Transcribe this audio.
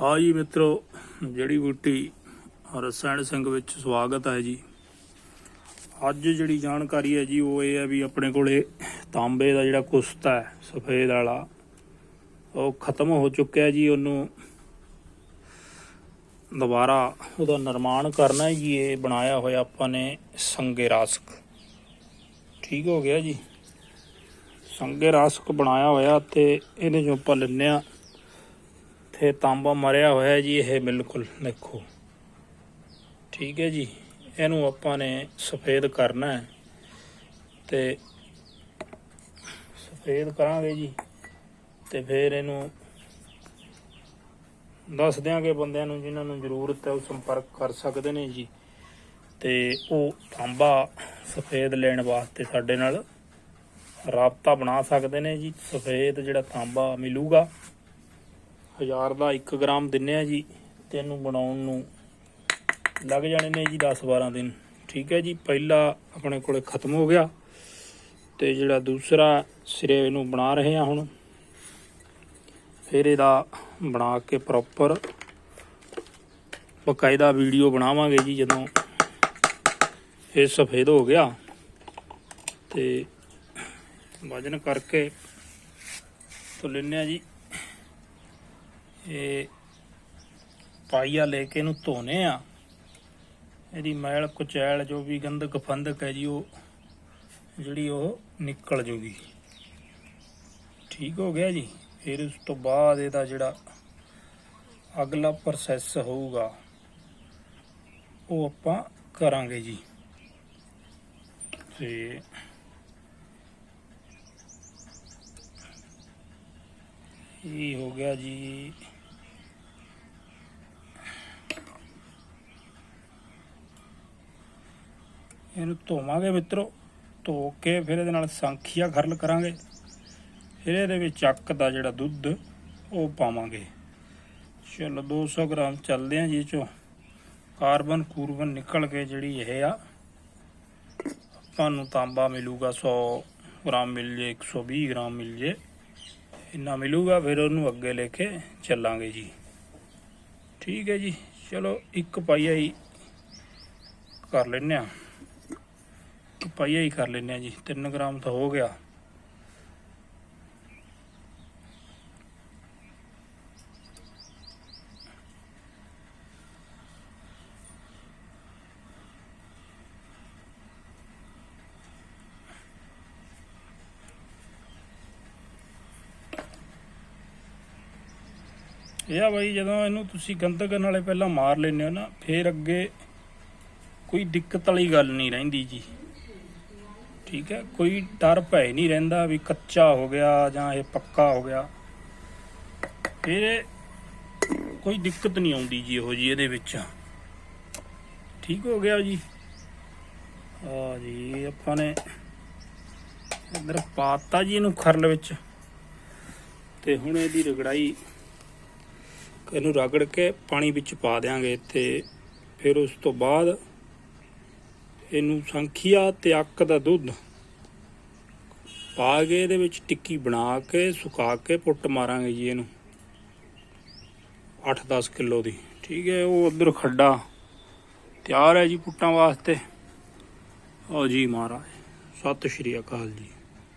ਹਾਂ ਜੀ ਮਿੱਤਰੋ ਜੜੀ ਬੂਟੀ ਰਸਾਇਣ ਸਿੰਘ ਵਿੱਚ ਸਵਾਗਤ ਹੈ ਜੀ। ਅੱਜ ਜਿਹੜੀ ਜਾਣਕਾਰੀ ਹੈ ਜੀ, ਉਹ ਇਹ ਹੈ ਵੀ ਆਪਣੇ ਕੋਲੇ ਤਾਂਬੇ ਦਾ ਜਿਹੜਾ ਕੁਸਤਾ ਹੈ, ਸਫੇਦ ਵਾਲਾ, ਉਹ ਖਤਮ ਹੋ ਚੁੱਕਿਆ ਜੀ, ਉਹਨੂੰ ਦੁਬਾਰਾ ਉਹਦਾ ਨਿਰਮਾਣ ਕਰਨਾ ਹੈ ਜੀ, ਇਹ ਬਣਾਇਆ ਹੋਇਆ ਆਪਾਂ ਨੇ ਸੰਗੇ ਰਾਸਕ। ਠੀਕ ਹੋ ਗਿਆ ਜੀ। ਸੰਗੇ ਰਾਸਕ ਬਣਾਇਆ ਹੋਇਆ ਤੇ ਇਹਨੇ ਜੋ ਆਪਾਂ ਲੈਂਦੇ ਹਾਂ ਤੇ ਤਾਂਬਾ ਮਰਿਆ ਹੋਇਆ ਜੀ, ਇਹ ਬਿਲਕੁਲ ਦੇਖੋ। ਠੀਕ ਹੈ ਜੀ, ਇਹਨੂੰ ਆਪਾਂ ਨੇ ਸਫੇਦ ਕਰਨਾ ਹੈ। ਤੇ ਸਫੇਦ ਕਰਾਂਗੇ ਜੀ, ਤੇ ਫਿਰ ਇਹਨੂੰ ਦੱਸ ਦਿਆਂਗੇ ਬੰਦਿਆਂ ਨੂੰ, ਜਿਨ੍ਹਾਂ ਨੂੰ ਜ਼ਰੂਰਤ ਹੈ ਉਹ ਸੰਪਰਕ ਕਰ ਸਕਦੇ ਨੇ ਜੀ। ਤੇ ਉਹ ਤਾਂਬਾ ਸਫੇਦ ਲੈਣ ਵਾਸਤੇ ਸਾਡੇ ਨਾਲ ਰਾਬਤਾ ਬਣਾ ਸਕਦੇ ਨੇ ਜੀ। ਸਫੇਦ ਜਿਹੜਾ ਤਾਂਬਾ ਮਿਲੂਗਾ ਹਜ਼ਾਰ ਦਾ 1 ਗ੍ਰਾਮ ਦਿੰਨੇ ਆ ਜੀ ਤੇ ਇਹਨੂੰ ਬਣਾਉਣ ਨੂੰ। ਲੱਗ ਜਾਣੇ ਨੇ ਜੀ 10 12 ਦਿਨ। ਠੀਕ ਹੈ ਜੀ, ਪਹਿਲਾ ਆਪਣੇ ਕੋਲੇ ਖਤਮ ਹੋ ਗਿਆ। ਤੇ ਜਿਹੜਾ ਦੂਸਰਾ ਸਿਰੇ ਇਹਨੂੰ ਬਣਾ ਰਹੇ ਆ ਹੁਣ। ਫਿਰ ਇਹਦਾ ਬਣਾ ਕੇ ਪ੍ਰੋਪਰ ਬਕਾਇਦਾ ਵੀਡੀਓ ਬਣਾਵਾਂਗੇ ਜੀ ਜਦੋਂ ਇਹ ਸਫੇਦ ਹੋ ਗਿਆ। ਤੇ ਵਜਨ ਕਰਕੇ ਤੋਂ ਲੈਨੇ ਆ ਜੀ। ਇਹ ਪਾਈਆ ਲੈ ਕੇ ਇਹਨੂੰ ਧੋਨੇ ਆ। ਇਹਦੀ ਮੈਲ, ਕੁਚੈਲ, ਜੋ ਵੀ ਗੰਦਕ ਫੰਦਕ ਹੈ ਜੀ, ਉਹ ਜਿਹੜੀ ਉਹ ਨਿਕਲ ਜੂਗੀ। ਠੀਕ ਹੋ ਗਿਆ ਜੀ। ਫਿਰ ਉਸ ਤੋਂ ਬਾਅਦ ਇਹਦਾ ਜਿਹੜਾ ਅਗਲਾ ਪ੍ਰੋਸੈਸ ਹੋਊਗਾ, ਉਹ ਆਪਾਂ ਕਰਾਂਗੇ ਜੀ। ਤੇ ਇਹ ਹੋ ਗਿਆ ਜੀ। ਇਹਨੂੰ ਧੋਵਾਂਗੇ ਮਿੱਤਰੋ, ਧੋ ਕੇ ਫਿਰ ਇਹਦੇ ਨਾਲ ਸੰਖੀਆ ਖਰਲ ਕਰਾਂਗੇ। ਫਿਰ ਇਹਦੇ ਵਿੱਚ ਚੱਕ ਦਾ ਜਿਹੜਾ ਦੁੱਧ, ਉਹ ਪਾਵਾਂਗੇ। ਚਲੋ 200 ਗ੍ਰਾਮ ਚੱਲਦੇ ਆ ਜੀ ਇਹ ਚੋਂ। ਕਾਰਬਨ ਕੂਰਬਨ ਨਿਕਲ ਕੇ ਜਿਹੜੀ ਇਹ ਆ, ਆਪਾਂ ਨੂੰ ਤਾਂਬਾ ਮਿਲੂਗਾ 100 ਗ੍ਰਾਮ ਮਿਲ ਜੇ 120 ਗ੍ਰਾਮ ਮਿਲ ਜੇ। ਇੰਨਾ ਮਿਲੂਗਾ, ਫਿਰ ਉਹਨੂੰ ਅੱਗੇ ਲੈ ਕੇ ਚੱਲਾਂਗੇ ਜੀ। ਠੀਕ ਹੈ ਜੀ, ਚਲੋ, ਇੱਕ ਪਾਈਆ ਹੀ ਕਰ ਲੈਨੇ ਆ। ਪਾਈਆ ਹੀ ਕਰ ਲੈਨੇ ਆ ਜੀ 3 ਗ੍ਰਾਮ ਤਾਂ ਹੋ ਗਿਆ। ਇਹ ਆ ਬਾਈ, ਜਦੋਂ ਇਹਨੂੰ ਤੁਸੀਂ ਗੰਦਕ ਵਾਲੇ ਪਹਿਲਾਂ ਮਾਰ ਲੈਂਦੇ ਹੋ ਨਾ, ਫੇਰ ਅੱਗੇ ਕੋਈ ਦਿੱਕਤ ਵਾਲੀ ਗੱਲ ਨਹੀਂ ਰਹਿੰਦੀ ਜੀ। ਠੀਕ ਹੈ, ਕੋਈ ਡਰ ਭੈ ਨਹੀਂ ਰਹਿੰਦਾ ਵੀ ਕੱਚਾ ਹੋ ਗਿਆ ਜਾਂ ਇਹ ਪੱਕਾ ਹੋ ਗਿਆ। ਫਿਰ ਇਹ ਕੋਈ ਦਿੱਕਤ ਨਹੀਂ ਆਉਂਦੀ ਜੀ ਇਹੋ ਜੀ ਇਹਦੇ ਵਿੱਚ। ਠੀਕ ਹੋ ਗਿਆ ਜੀ। ਆ ਜੀ, ਆਪਾਂ ਨੇ ਅੰਦਰ ਪਾਤਾ ਜੀ ਇਹਨੂੰ ਖਰਲ ਵਿੱਚ। ਤੇ ਹੁਣ ਇਹਦੀ ਰਗੜਾਈ ਇਹਨੂੰ ਰਗੜ ਕੇ ਪਾਣੀ ਵਿੱਚ ਪਾ ਦਿਆਂਗੇ ਤੇ ਫਿਰ ਉਸ ਤੋਂ ਬਾਅਦ ਇਹਨੂੰ ਸੰਖੀਆ ਤੇ ਅੱਕ ਦਾ ਦੁੱਧ। ਪਾ ਕੇ ਇਹਦੇ ਵਿੱਚ ਟਿੱਕੀ ਬਣਾ ਕੇ, ਸੁਕਾ ਕੇ ਪੁੱਟ ਮਾਰਾਂਗੇ ਜੀ ਇਹਨੂੰ। 8-10 ਕਿਲੋ ਦੀ। ਠੀਕ ਹੈ, ਉਹ ਉਧਰ ਖੱਡਾ। ਤਿਆਰ ਹੈ ਜੀ ਪੁੱਟਾਂ ਵਾਸਤੇ। ਆਓ ਜੀ ਮਹਾਰਾਜ। ਸਤਿ ਸ਼੍ਰੀ ਅਕਾਲ ਜੀ।